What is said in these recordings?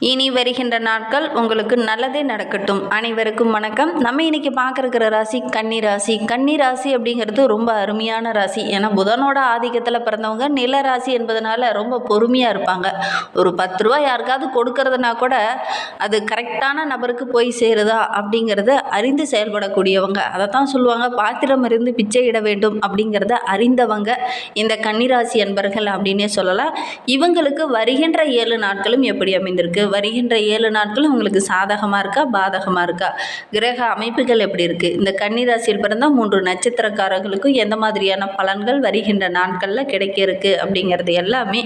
இனி வருகின்ற நாட்கள் உங்களுக்கு நல்லதே நடக்கட்டும். அனைவருக்கும் வணக்கம். நம்ம இன்னைக்கு பார்க்குற ராசி கன்னி ராசி. கன்னி ராசி அப்படிங்கிறது ரொம்ப அருமையான ராசி. ஏன்னா புதனோட ஆதிக்கத்தில் பிறந்தவங்க நில ராசி என்பதனால ரொம்ப பொறுமையாக இருப்பாங்க. ஒரு பத்து ரூபா யாருக்காவது கொடுக்கறதுனா கூட அது கரெக்டான நபருக்கு போய் சேருதா அப்படிங்கிறத அறிந்து செயல்படக்கூடியவங்க. அதை தான் சொல்லுவாங்க பாத்திரம் இருந்து பிச்சை இட வேண்டும் அப்படிங்கிறத அறிந்தவங்க இந்த கன்னிராசி அன்பர்கள் அப்படின்னே சொல்லலாம். இவங்களுக்கு வருகின்ற ஏழு நாட்களும் எப்படி அமைந்திருக்கு? வருகின்ற ஏழு நாட்களும் உங்களுக்கு சாதகமாக இருக்கா பாதகமாக இருக்கா? கிரக அமைப்புகள் எப்படி இருக்குது இந்த கன்னிராசியில் பிறந்த மூன்று நட்சத்திரக்காரர்களுக்கும் எந்த மாதிரியான பலன்கள் வருகின்ற நாட்களில் கிடைக்க இருக்கு அப்படிங்கிறது எல்லாமே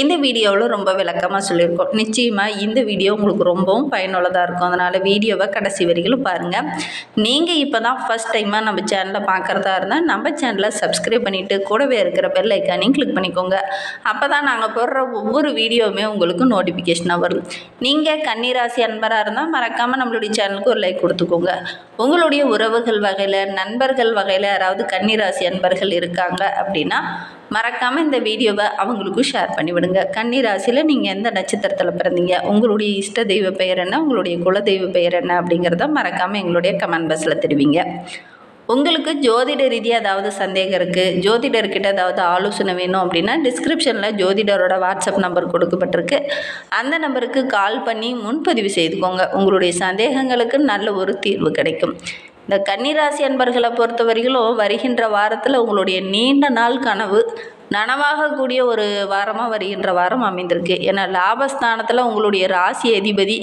இந்த வீடியோவில் ரொம்ப விளக்கமாக சொல்லியிருக்கோம். நிச்சயமாக இந்த வீடியோ உங்களுக்கு ரொம்பவும் பயனுள்ளதாக இருக்கும். அதனால் வீடியோவை கடைசி வரைக்கும் பாருங்கள் நீங்கள் இப்போ தான் ஃபஸ்ட் டைமாக நம்ம சேனலை பார்க்குறதா இருந்தால் நம்ம சேனலை சப்ஸ்கிரைப் பண்ணிவிட்டு கூடவே இருக்கிற பெல் ஐக்கானையும் கிளிக் பண்ணிக்கோங்க. அப்போ தான் நாங்கள் போடுற ஒவ்வொரு வீடியோவுமே உங்களுக்கு நோட்டிஃபிகேஷனாக வரும். நீங்கள் கன்னிராசி அன்பராக இருந்தால் மறக்காமல் நம்மளுடைய சேனலுக்கு ஒரு லைக் கொடுத்துக்கோங்க. உங்களுடைய உறவுகள் வகையில் நண்பர்கள் வகையில் யாராவது கன்னிராசி அன்பர்கள் இருக்காங்க அப்படின்னா மறக்காமல் இந்த வீடியோவை அவங்களுக்கும் ஷேர் பண்ணிவிடுங்க. கன்னிராசியில் நீங்கள் எந்த நட்சத்திரத்தில் பிறந்தீங்க உங்களுடைய இஷ்ட தெய்வ பெயர் என்ன உங்களுடைய குல தெய்வ பெயர் என்ன அப்படிங்கிறத மறக்காமல் எங்களுடைய கமெண்ட் பாக்ஸில் தெரிவிங்க. உங்களுக்கு ஜோதிட ரீதியாக ஏதாவது சந்தேகம் இருக்குது ஜோதிடர்கிட்ட ஏதாவது ஆலோசனை வேணும் அப்படின்னா டிஸ்கிரிப்ஷனில் ஜோதிடரோட வாட்ஸ்அப் நம்பர் கொடுக்கப்பட்டிருக்கு. அந்த நம்பருக்கு கால் பண்ணி முன்பதிவு செய்துக்கோங்க. உங்களுடைய சந்தேகங்களுக்கு நல்ல ஒரு தீர்வு கிடைக்கும். இந்த கன்னிராசி அன்பர்களை பொறுத்தவரையிலும் வருகின்ற வாரத்தில் உங்களுடைய நீண்ட நாள் கனவு நனவாகக்கூடிய ஒரு வாரமாக வருகின்ற வாரம் அமைந்திருக்கு. ஏன்னா லாபஸ்தானத்தில் உங்களுடைய ராசி அதிபதி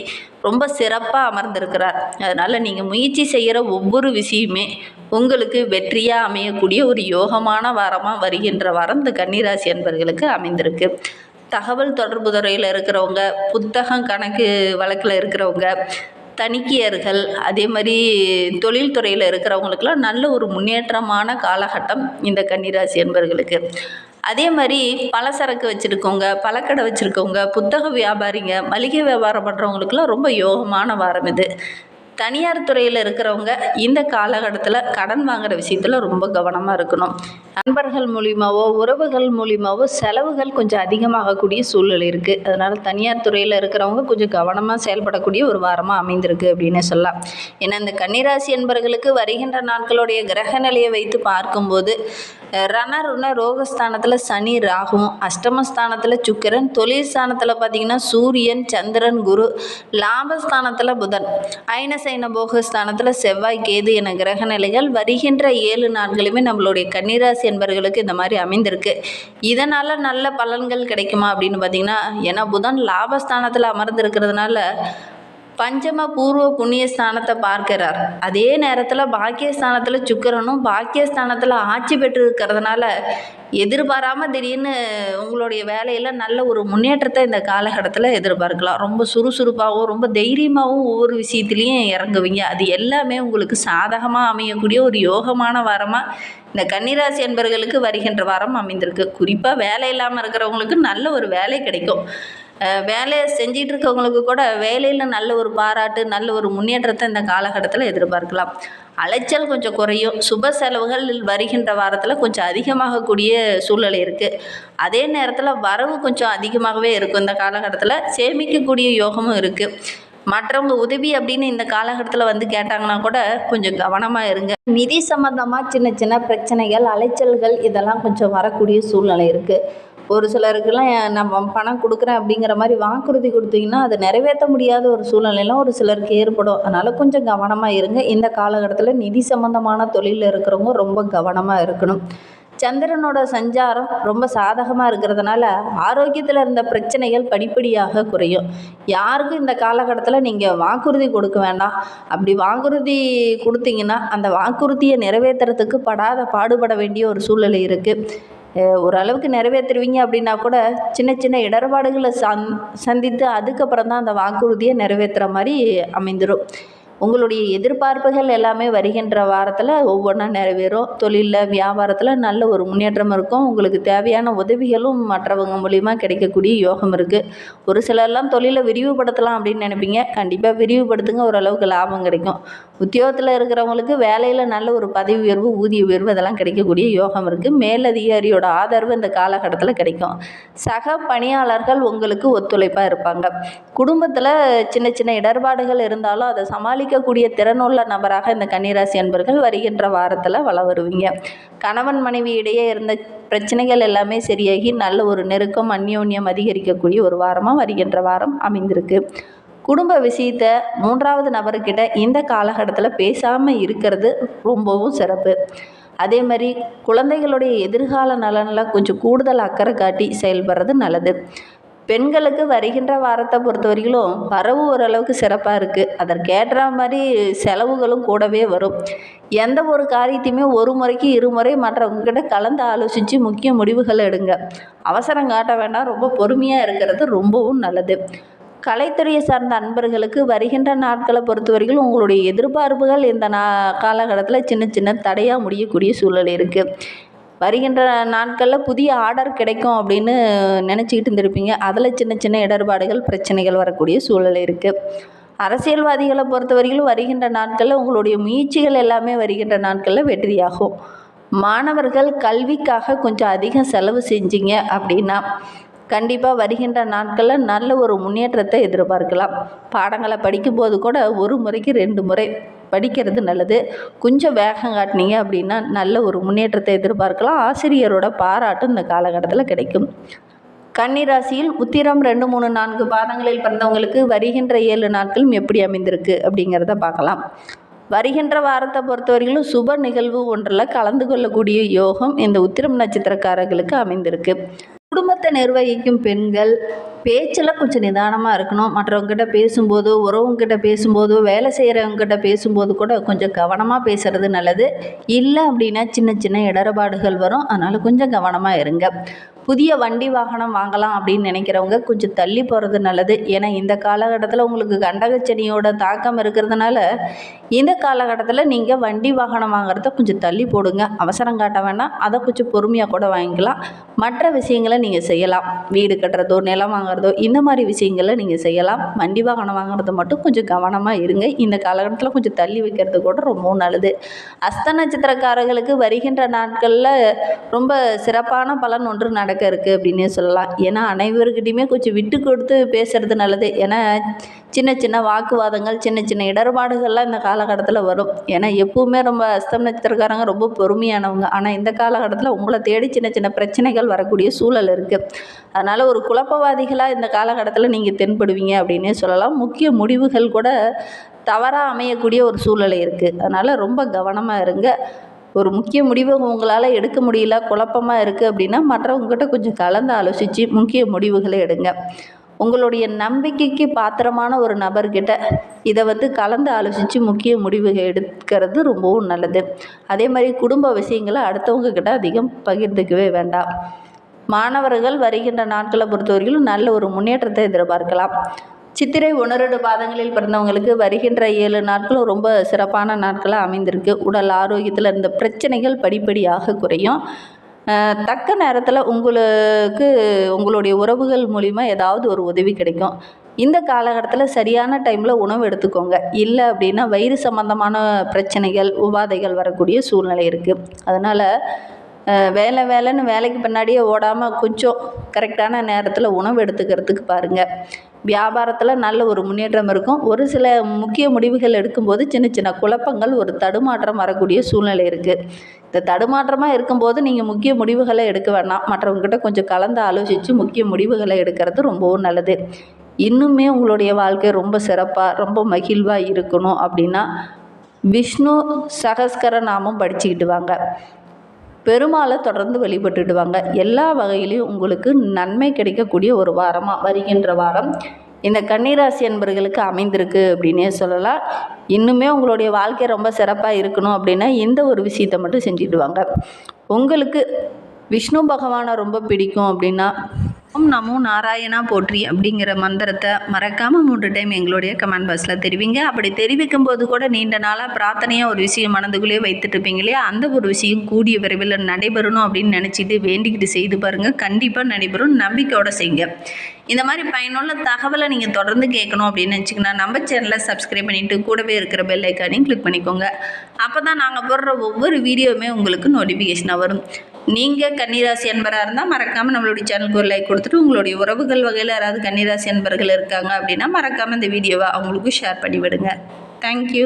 ரொம்ப சிறப்பாக அமர்ந்திருக்கிறார். அதனால் நீங்கள் முயற்சி செய்கிற ஒவ்வொரு விஷயமே உங்களுக்கு வெற்றியாக அமையக்கூடிய ஒரு யோகமான வாரமாக வருகின்ற வாரம் இந்த கன்னிராசி அன்பர்களுக்கு அமைந்திருக்கு. தகவல் தொடர்பு துறையில் இருக்கிறவங்க புத்தகம் கணக்கு வழக்கில் இருக்கிறவங்க தணிக்கையர்கள் அதே மாதிரி தொழில்துறையில் இருக்கிறவங்களுக்கெல்லாம் நல்ல ஒரு முன்னேற்றமான காலகட்டம் இந்த கன்னிராசி என்பவர்களுக்கு அதே மாதிரி பலசரக்கு வச்சுருக்கவங்க பழக்கடை வச்சுருக்கவங்க புத்தக வியாபாரிங்க மளிகை வியாபாரம் பண்ணுறவங்களுக்குலாம் ரொம்ப யோகமான வாரம் இது. தனியார் துறையில் இருக்கிறவங்க இந்த காலகட்டத்தில் கடன் வாங்குகிற விஷயத்தில் ரொம்ப கவனமாக இருக்கணும். நண்பர்கள் மூலியமாவோ உறவுகள் மூலியமாவோ செலவுகள் கொஞ்சம் அதிகமாகக்கூடிய சூழ்நிலை இருக்குது அதனால் தனியார் துறையில் இருக்கிறவங்க கொஞ்சம் கவனமாக செயல்படக்கூடிய ஒரு வாரமாக அமைந்திருக்கு அப்படின்னு சொல்லலாம். ஏன்னா இந்த கன்னிராசி என்பர்களுக்கு வருகின்ற நாட்களுடைய கிரக நிலையை வைத்து பார்க்கும்போது ரணருண ரோகஸ்தானத்தில் சனி ராகுவும் அஷ்டமஸ்தானத்தில் சுக்கிரன் தொழில் ஸ்தானத்தில் பார்த்திங்கன்னா சூரியன் சந்திரன் குரு லாபஸ்தானத்தில் புதன். ஐனசைன போகஸ்தானத்தில் செவ்வாய் கேது என கிரக நிலைகள் வருகின்ற ஏழு நாட்களுமே நம்மளுடைய கன்னிராசி என்பவர்களுக்கு இந்த மாதிரி அமைந்திருக்கு. இதனால் நல்ல பலன்கள் கிடைக்குமா அப்படின்னு பார்த்தீங்கன்னா ஏன்னா புதன் லாபஸ்தானத்தில் அமர்ந்திருக்கிறதுனால பஞ்சம பூர்வ புண்ணியஸ்தானத்தை பார்க்கிறார். அதே நேரத்தில் பாக்கியஸ்தானத்தில் சுக்கரனும் பாக்கியஸ்தானத்தில் ஆட்சி பெற்று இருக்கிறதுனால எதிர்பாராமல் திடீர்னு உங்களுடைய வேலையில் நல்ல ஒரு முன்னேற்றத்தை இந்த காலகட்டத்தில் எதிர்பார்க்கலாம். ரொம்ப சுறுசுறுப்பாகவும் ரொம்ப தைரியமாகவும் ஒவ்வொரு விஷயத்துலேயும் இறங்குவீங்க. அது எல்லாமே உங்களுக்கு சாதகமாக அமையக்கூடிய ஒரு யோகமான வாரமாக இந்த கன்னிராசி என்பர்களுக்கு வருகின்ற வாரம் அமைந்திருக்கு. குறிப்பாக வேலை இல்லாமல் இருக்கிறவங்களுக்கு நல்ல ஒரு வேலை கிடைக்கும். வேலையை செஞ்சிகிட்டு இருக்கவங்களுக்கு கூட வேலையில் நல்ல ஒரு பாராட்டு நல்ல ஒரு முன்னேற்றத்தை இந்த காலகட்டத்தில் எதிர்பார்க்கலாம். அலைச்சல் கொஞ்சம் குறையும். சுப செலவுகள் வருகின்ற வாரத்தில் கொஞ்சம் அதிகமாகக்கூடிய சூழ்நிலை இருக்குது அதே நேரத்தில் வரவு கொஞ்சம் அதிகமாகவே இருக்கும் இந்த காலகட்டத்தில். சேமிக்கக்கூடிய யோகமும் இருக்குது மற்றவங்க உதவி அப்படின்னு இந்த காலகட்டத்தில் வந்து கேட்டாங்கன்னா கூட கொஞ்சம் கவனமாக இருங்க. நிதி சம்மந்தமாக சின்ன சின்ன பிரச்சனைகள் அலைச்சல்கள் இதெல்லாம் கொஞ்சம் வரக்கூடிய சூழ்நிலை இருக்குது ஒரு சிலருக்கெல்லாம் நம்ம பணம் கொடுக்குறேன் அப்படிங்கிற மாதிரி வாக்குறுதி கொடுத்தீங்கன்னா அதை நிறைவேற்ற முடியாத ஒரு சூழ்நிலையெல்லாம் ஒரு சிலருக்கு ஏற்படும். அதனால் கொஞ்சம் கவனமாக இருங்க. இந்த காலகட்டத்தில் நிதி சம்மந்தமான தொழிலில் இருக்கிறவங்க ரொம்ப கவனமாக இருக்கணும். சந்திரனோட சஞ்சாரம் ரொம்ப சாதகமாக இருக்கிறதுனால ஆரோக்கியத்தில் இருந்த பிரச்சனைகள் படிப்படியாக குறையும். யாருக்கும் இந்த காலகட்டத்தில் நீங்கள் வாக்குறுதி கொடுக்க வேண்டாம். அப்படி வாக்குறுதி கொடுத்தீங்கன்னா அந்த வாக்குறுதியை நிறைவேற்றுறதுக்கு படாத பாடுபட வேண்டிய ஒரு சூழ்நிலை இருக்குது ஓரளவுக்கு நிறைவேற்றுருவீங்க அப்படின்னா கூட சின்ன சின்ன இடர்பாடுகளை சந் சந்தித்து அதுக்கப்புறம் தான் அந்த வாக்குறுதியை நிறைவேற்றுற மாதிரி அமைந்துடும் உங்களுடைய எதிர்பார்ப்புகள் எல்லாமே வருகின்ற வாரத்தில் ஒவ்வொன்றா நிறைவேறும். தொழிலில் வியாபாரத்தில் நல்ல ஒரு முன்னேற்றம் இருக்கும். உங்களுக்கு தேவையான உதவிகளும் மற்றவங்க மூலிமா கிடைக்கக்கூடிய யோகம் இருக்குது ஒரு சிலர்லாம் தொழிலை விரிவுபடுத்தலாம் அப்படின்னு நினைப்பீங்க. கண்டிப்பாக விரிவுபடுத்துங்க. ஓரளவுக்கு லாபம் கிடைக்கும். உத்தியோகத்தில் இருக்கிறவங்களுக்கு வேலையில் நல்ல ஒரு பதவி உயர்வு ஊதிய உயர்வு அதெல்லாம் கிடைக்கக்கூடிய யோகம் இருக்குது மேலதிகாரியோட ஆதரவு இந்த காலகட்டத்தில் கிடைக்கும். சக பணியாளர்கள் உங்களுக்கு ஒத்துழைப்பாக இருப்பாங்க. குடும்பத்தில் சின்ன சின்ன இடர்பாடுகள் இருந்தாலும் அதை சமாளிக்கக்கூடிய திறனுள்ள நபராக இந்த கன்னிராசி அன்பர்கள் வருகின்ற வாரத்தில் வள வருவீங்க கணவன் மனைவி இடையே இருந்த பிரச்சனைகள் எல்லாமே சரியாகி நல்ல ஒரு நெருக்கம் அந்யோன்யம் அதிகரிக்கக்கூடிய ஒரு வாரமாக வருகின்ற வாரம் அமைந்திருக்கு. குடும்ப விஷயத்தை மூன்றாவது நபர்கிட்ட இந்த காலகட்டத்தில் பேசாமல் இருக்கிறது ரொம்பவும் சிறப்பு. அதே மாதிரி குழந்தைகளுடைய எதிர்கால நலனில் கொஞ்சம் கூடுதல் அக்கறை காட்டி செயல்படுறது நல்லது. பெண்களுக்கு வருகின்ற வாரத்தை பொறுத்த வரையிலும் வரவு ஓரளவுக்கு சிறப்பாக இருக்குது அதற்கேற்ற மாதிரி செலவுகளும் கூடவே வரும். எந்த ஒரு காரியத்தையுமே ஒரு முறைக்கு இருமுறை மற்றவங்ககிட்ட கலந்து ஆலோசித்து முக்கிய முடிவுகளை எடுங்க. அவசரம் காட்ட வேண்டாம். ரொம்ப பொறுமையாக இருக்கிறது ரொம்பவும் நல்லது. கலைத்துறையை சார்ந்த அன்பர்களுக்கு வருகின்ற நாட்களை பொறுத்த வரைக்கும் உங்களுடைய எதிர்பார்ப்புகள் இந்த நா காலகட்டத்தில் சின்ன சின்ன தடையாக முடியக்கூடிய சூழல் இருக்குது வருகின்ற நாட்களில் புதிய ஆர்டர் கிடைக்கும் அப்படின்னு நினச்சிக்கிட்டு இருந்திருப்பீங்க. அதில் சின்ன சின்ன இடர்பாடுகள் பிரச்சனைகள் வரக்கூடிய சூழல் இருக்குது அரசியல்வாதிகளை பொறுத்த வரையிலும் வருகின்ற நாட்களில் உங்களுடைய முயற்சிகள் எல்லாமே வருகின்ற நாட்களில் வெற்றியாகும். மாணவர்கள் கல்விக்காக கொஞ்சம் அதிகம் செலவு செஞ்சீங்க அப்படின்னா கண்டிப்பாக வருகின்ற நாட்களில் நல்ல ஒரு முன்னேற்றத்தை எதிர்பார்க்கலாம். பாடங்களை படிக்கும்போது கூட ஒரு முறைக்கு ரெண்டு முறை படிக்கிறது நல்லது. கொஞ்சம் வேகம் காட்டினீங்க அப்படின்னா நல்ல ஒரு முன்னேற்றத்தை எதிர்பார்க்கலாம். ஆசிரியரோட பாராட்டும் இந்த காலகட்டத்தில் கிடைக்கும். கன்னிராசியில் உத்திரம் ரெண்டு மூணு நான்கு பாதங்களில் பிறந்தவங்களுக்கு வருகின்ற ஏழு நாட்களும் எப்படி அமைந்திருக்கு அப்படிங்கிறத பார்க்கலாம். வருகின்ற வாரத்தை பொறுத்தவரையிலும் சுப நிகழ்வு ஒன்றில் கலந்து கொள்ளக்கூடிய யோகம் இந்த உத்திரம் நட்சத்திரக்காரர்களுக்கு அமைந்திருக்கு. குடும்பத்தை நிர்வகிக்கும் பெண்கள் பேச்சில் கொஞ்சம் நிதானமாக இருக்கணும். மற்றவங்ககிட்ட பேசும்போதோ உறவுங்கிட்ட பேசும்போதோ வேலை செய்கிறவங்ககிட்ட பேசும்போது கூட கொஞ்சம் கவனமாக பேசுகிறது நல்லது. இல்லை அப்படின்னா சின்ன சின்ன இடர்பாடுகள் வரும். அதனால் கொஞ்சம் கவனமாக இருங்க. புதிய வண்டி வாகனம் வாங்கலாம் அப்படின்னு நினைக்கிறவங்க கொஞ்சம் தள்ளி போகிறது நல்லது. ஏன்னா இந்த காலகட்டத்தில் உங்களுக்கு கண்டகச்சனியோட தாக்கம் இருக்கிறதுனால இந்த காலகட்டத்தில் நீங்கள் வண்டி வாகனம் வாங்குறத கொஞ்சம் தள்ளி போடுங்க. அவசரம் காட்ட வேண்டாம் அதை கொஞ்சம் பொறுமையாக கூட வாங்கிக்கலாம். மற்ற விஷயங்களை நீங்கள் செய்யலாம். வீடு கட்டுறதோ நிலம் வாங்குறதோ இந்த மாதிரி விஷயங்களை நீங்கள் செய்யலாம். வண்டி வாகனம் வாங்குறது மட்டும் கொஞ்சம் கவனமாக இருங்க. இந்த காலகட்டத்தில் கொஞ்சம் தள்ளி வைக்கிறது கூட ரொம்பவும் நல்லது. அஸ்த நட்சத்திரக்காரர்களுக்கு வருகின்ற நாட்களில் ரொம்ப சிறப்பான பலன் ஒன்று நடக்க இருக்குது அப்படின்னே சொல்லலாம். ஏன்னா அனைவருக்கிட்டையுமே கொஞ்சம் விட்டு கொடுத்து பேசுறது நல்லது. ஏன்னா சின்ன சின்ன வாக்குவாதங்கள் சின்ன சின்ன இடர்பாடுகள்லாம் இந்த காலகட்டத்தில் வரும். ஏன்னா எப்பவுமே ரொம்ப அஸ்தம் நட்சத்திரக்காரங்க ரொம்ப பொறுமையானவங்க. ஆனால் இந்த காலகட்டத்தில் உங்களை தேடி சின்ன சின்ன பிரச்சனைகள் வரக்கூடிய சூழல் இருக்குது அதனால் ஒரு குழப்பவாதிகள் குழப்பவாதிகளாக இந்த காலகட்டத்தில் நீங்கள் தென்படுவீங்க அப்படின்னே சொல்லலாம். முக்கிய முடிவுகள் கூட தவறாக அமையக்கூடிய ஒரு சூழ்நிலை இருக்குது அதனால் ரொம்ப கவனமாக இருங்க. ஒரு முக்கிய முடிவை உங்களால் எடுக்க முடியல குழப்பமாக இருக்குது அப்படின்னா மற்றவங்ககிட்ட கொஞ்சம் கலந்து ஆலோசித்து முக்கிய முடிவுகளை எடுங்க. உங்களுடைய நம்பிக்கைக்கு பாத்திரமான ஒரு நபர்கிட்ட இதை வந்து கலந்து ஆலோசித்து முக்கிய முடிவுகள் எடுக்கிறது ரொம்பவும் நல்லது. அதே மாதிரி குடும்ப விஷயங்களை அடுத்தவங்க கிட்ட அதிகம் பகிர்ந்துக்கவே வேண்டாம். மாணவர்கள் வருகின்ற நாட்களை பொறுத்தவரையிலும் நல்ல ஒரு முன்னேற்றத்தை எதிர்பார்க்கலாம். சித்திரை ஒன்று பாதங்களில் பிறந்தவங்களுக்கு வருகின்ற ஏழு நாட்களும் ரொம்ப சிறப்பான நாட்களாக அமைந்திருக்கு. உடல் ஆரோக்கியத்தில் இருந்த பிரச்சனைகள் படிப்படியாக குறையும். தக்க நேரத்தில் உங்களுக்கு உங்களுடைய உறவுகள் மூலிமா ஏதாவது ஒரு உதவி கிடைக்கும். இந்த காலகட்டத்தில் சரியான டைமில் உணவு எடுத்துக்கோங்க. இல்லை அப்படின்னா வயிறு சம்மந்தமான பிரச்சனைகள் உபாதைகள் வரக்கூடிய சூழ்நிலை இருக்குது அதனால் வேலை வேலைன்னு வேலைக்கு பின்னாடியே ஓடாமல் கொஞ்சம் கரெக்டான நேரத்தில் உணவு எடுத்துக்கிறதுக்கு பாருங்கள் வியாபாரத்தில் நல்ல ஒரு முன்னேற்றம் இருக்கும். ஒரு சில முக்கிய முடிவுகள் எடுக்கும்போது சின்ன சின்ன குழப்பங்கள் ஒரு தடுமாற்றம் வரக்கூடிய சூழ்நிலை இருக்குது இந்த தடுமாற்றமாக இருக்கும்போது நீங்கள் முக்கிய முடிவுகளை எடுக்க வேணாம். மற்றவங்ககிட்ட கொஞ்சம் கலந்து ஆலோசித்து முக்கிய முடிவுகளை எடுக்கிறது ரொம்பவும் நல்லது. இன்னுமே உங்களுடைய வாழ்க்கை ரொம்ப சிறப்பாக ரொம்ப மகிழ்வாக இருக்கணும் அப்படின்னா விஷ்ணு சகஸ்கர நாமம் படிச்சுக்கிட்டு வாங்க. பெருமாளை தொடர்ந்து வழிபட்டுடுவாங்க. எல்லா வகையிலையும் உங்களுக்கு நன்மை கிடைக்கக்கூடிய ஒரு வாரமாக வருகின்ற வாரம். இந்த கன்னிராசி அன்பர்களுக்கு அமைந்திருக்கு அப்படின்னே சொல்லலாம். இன்னுமே உங்களுடைய வாழ்க்கை ரொம்ப சிறப்பாக இருக்கணும் அப்படின்னா இந்த ஒரு விஷயத்தை மட்டும் செஞ்சுடுவாங்க. உங்களுக்கு விஷ்ணு பகவானை ரொம்ப பிடிக்கும் அப்படின்னா ஓம் நமோ நாராயணா போற்றி அப்படிங்கிற மந்திரத்தை மறக்காமல் மூன்று டைம் எங்களுடைய கமெண்ட் பாக்ஸில் தெரிவிங்க. அப்படி தெரிவிக்கும் போது கூட நீண்ட நாளாக பிரார்த்தனையாக ஒரு விஷயம் மனதுக்குள்ளேயே வைத்துட்டு இருப்பீங்க இல்லையா? அந்த ஒரு விஷயம் கூடிய விரைவில் நடைபெறணும் அப்படின்னு நினச்சிட்டு வேண்டிக்கிட்டு செய்து பாருங்கள் கண்டிப்பாக நடைபெறும். நம்பிக்கையோட செய்யுங்க. இந்த மாதிரி பயனுள்ள தகவலை நீங்கள் தொடர்ந்து கேட்கணும் அப்படின்னு நினச்சிங்கன்னா நம்ம சேனலை சப்ஸ்கிரைப் பண்ணிவிட்டு கூடவே இருக்கிற பெல் ஐக்கானையும் கிளிக் பண்ணிக்கோங்க. அப்போ தான் நாங்கள் போடுற ஒவ்வொரு வீடியோவுமே உங்களுக்கு நோட்டிஃபிகேஷனாக வரும். நீங்கள் கன்னிராசி அன்பராக இருந்தால் மறக்காமல் நம்மளுடைய சேனலுக்கு ஒரு லைக் கொடுத்துட்டு உங்களுடைய உறவுகள் வகையில் யாராவது கன்னிராசி அன்பர்கள் இருக்காங்க அப்படின்னா மறக்காமல் இந்த வீடியோவை அவங்களுக்கும் ஷேர் பண்ணி விடுங்க தேங்க்யூ